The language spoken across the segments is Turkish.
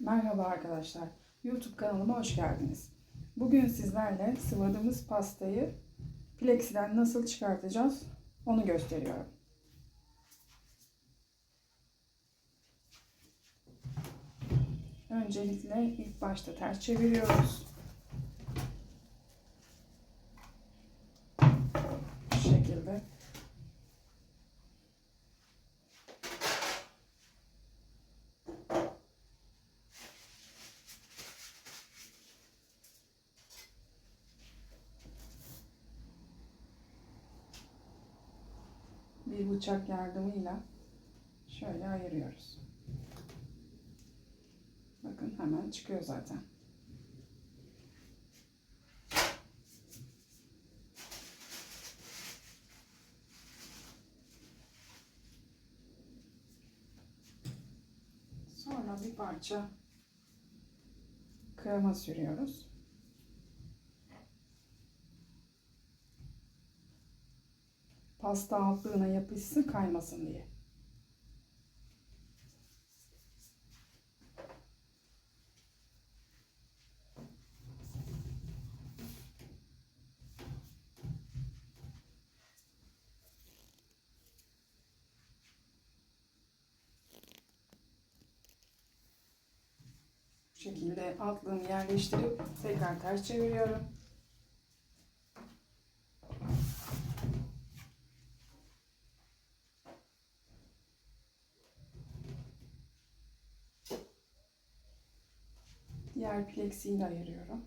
Merhaba arkadaşlar. YouTube kanalıma hoş geldiniz. Bugün sizlerle sıvadığımız pastayı plexiden nasıl çıkartacağız onu gösteriyorum. Öncelikle ilk başta ters çeviriyoruz. Bu şekilde. Bir bıçak yardımıyla şöyle ayırıyoruz. Bakın hemen çıkıyor zaten. Sonra bir parça krema sürüyoruz. Pasta altlığına yapışsın kaymasın diye. Şekilde altlığını yerleştirip tekrar ters çeviriyorum. Diğer plexiyi de ayırıyorum.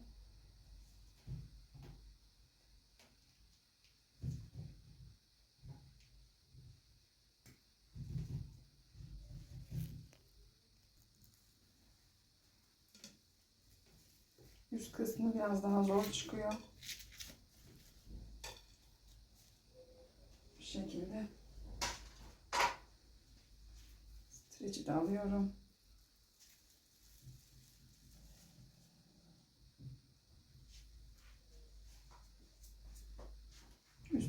Üst kısmı biraz daha zor çıkıyor. Bu şekilde. Streç'i de alıyorum.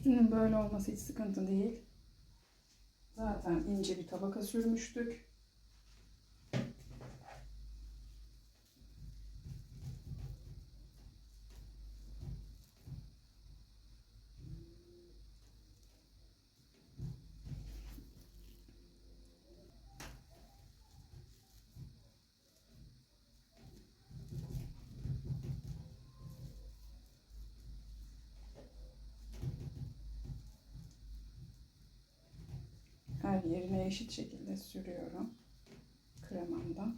Üstünün böyle olması hiç sıkıntı değil. Zaten ince bir tabaka sürmüştük. Her yerine eşit şekilde sürüyorum kremamdan.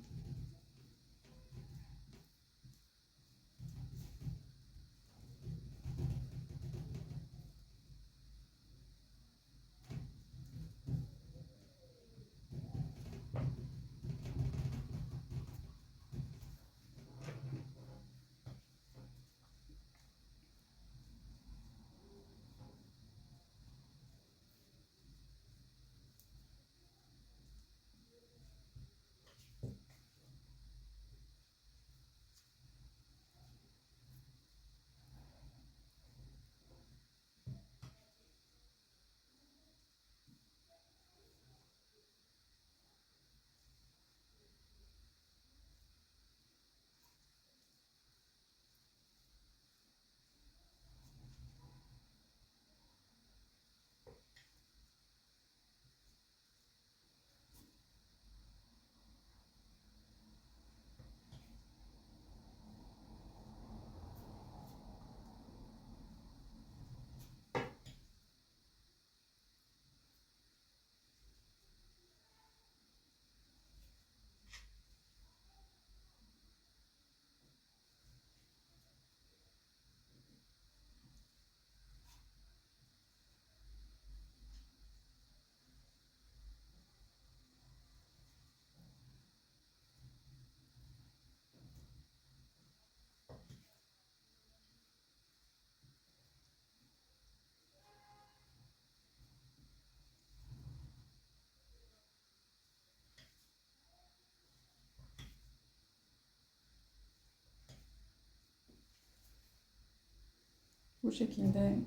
Bu şekilde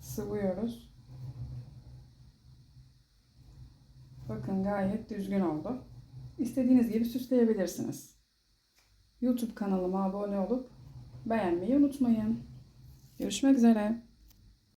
sıvıyoruz. Bakın gayet düzgün oldu. istediğiniz gibi süsleyebilirsiniz. YouTube kanalıma abone olup beğenmeyi unutmayın. Görüşmek üzere.